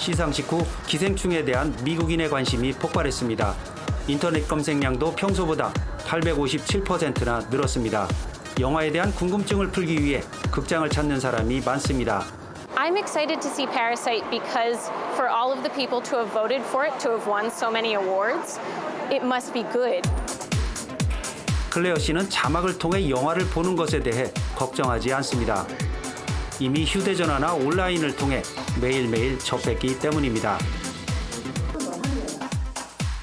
시상식 후 기생충에 대한 미국인의 관심이 폭발했습니다. 인터넷 검색량도 평소보다 857%나 늘었습니다. 영화에 대한 궁금증을 풀기 위해 극장을 찾는 사람이 많습니다. I'm excited to see Parasite because for all of the people to have voted for it, to have won so many awards, it must be good. 클레어 씨는 자막을 통해 영화를 보는 것에 대해 걱정하지 않습니다. 이미 휴대전화나 온라인을 통해 매일매일 접했기 때문입니다.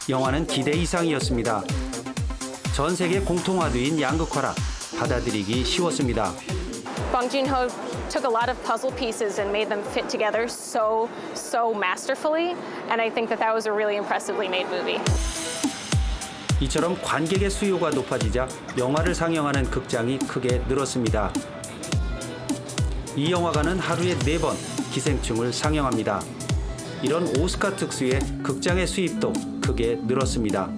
영화는 기대 이상이었습니다. 전 세계 공통화두인 양극화라 받아들이기 쉬웠습니다. Bong Joon-ho took a lot of puzzle pieces and made them fit together so, so masterfully, and I think that that was a really impressively made movie. 이처럼 관객의 수요가 높아지자 영화를 상영하는 극장이 크게 늘었습니다. 이 영화관은 하루에 네번 기생충을 상영합니다. 이런 오스카 특수의 극장의 수입도 크게 늘었습니다.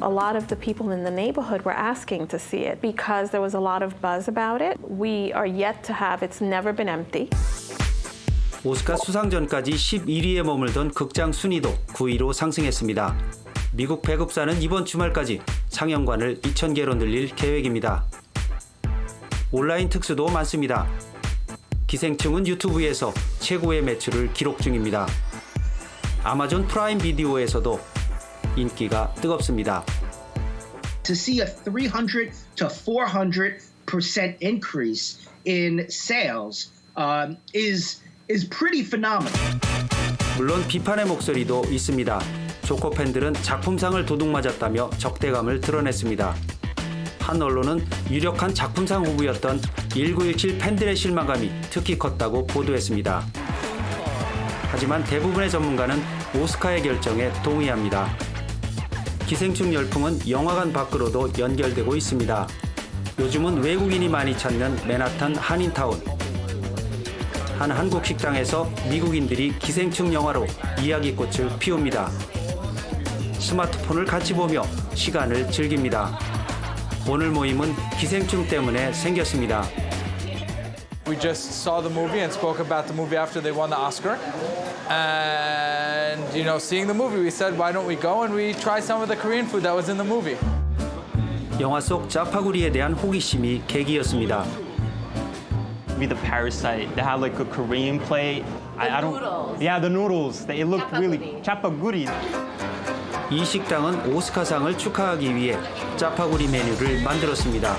A lot of the people in the neighborhood were asking to see it because there was a lot of buzz about it. We are yet to have it's never been empty. 오스카 수상 전까지 11위에 머물던 극장 순위도 9위로 상승했습니다. 미국 배급사는 이번 주말까지 상영관을 2,000개로 늘릴 계획입니다. 온라인 특수도 많습니다. 기생충은 유튜브에서 최고의 매출을 기록 중입니다. 아마존 프라임 비디오에서도 인기가 뜨겁습니다. to see a 300 to 400 percent increase in sales um, is is pretty phenomenal. 물론 비판의 목소리도 있습니다. 조커 팬들은 작품상을 도둑맞았다며 적대감을 드러냈습니다. 한 언론은 유력한 작품상 후보였던 1917 팬들의 실망감이 특히 컸다고 보도했습니다. 하지만 대부분의 전문가는 오스카의 결정에 동의합니다. 기생충 열풍은 영화관 밖으로도 연결되고 있습니다. 요즘은 외국인이 많이 찾는 맨하탄 한인타운. 한 한국 식당에서 미국인들이 기생충 영화로 이야기꽃을 피웁니다. 스마트폰을 같이 보며 시간을 즐깁니다. 오늘 모임은 기생충 때문에 생겼습니다. We just saw the movie and spoke about the movie after they won the Oscar. And, you know, seeing the movie, we said, why don't we go and we try some of the Korean food that was in the movie? 영화 속 짜파구리에 대한 호기심이 계기였습니다. Be the parasite. They had like a Korean plate. I, I don't. noodles. Yeah, the noodles. They looked really chapaguri. 이 식당은 오스카상을 축하하기 위해 짜파구리 메뉴를 만들었습니다.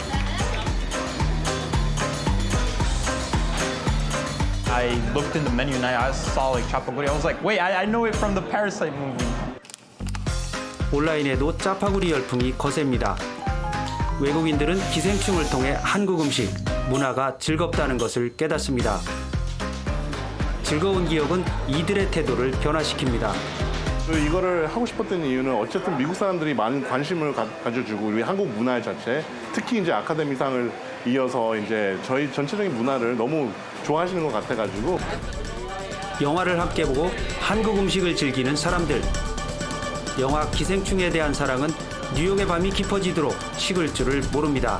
I looked in the menu and I saw like chapaguri. I was like, wait, I, I know it from the Parasite movie. 온라인에도 짜파구리 열풍이 거셉니다. 외국인들은 기생충을 통해 한국 음식, 문화가 즐겁다는 것을 깨닫습니다. 즐거운 기억은 이들의 태도를 변화시킵니다. 그 이거를 하고 싶었던 이유는 어쨌든 미국 사람들이 많은 관심을 가, 져주고 우리 한국 문화 자체, 특히 이제 아카데미상을 이어서 이제 저희 전체적인 문화를 너무 좋아하시는 것 같아가지고 영화를 함께 보고 한국 음식을 즐기는 사람들. 영화 기생충에 대한 사랑은 뉴욕의 밤이 깊어지도록 식을 줄을 모릅니다.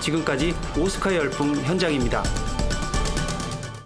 지금까지 오스카 열풍 현장입니다.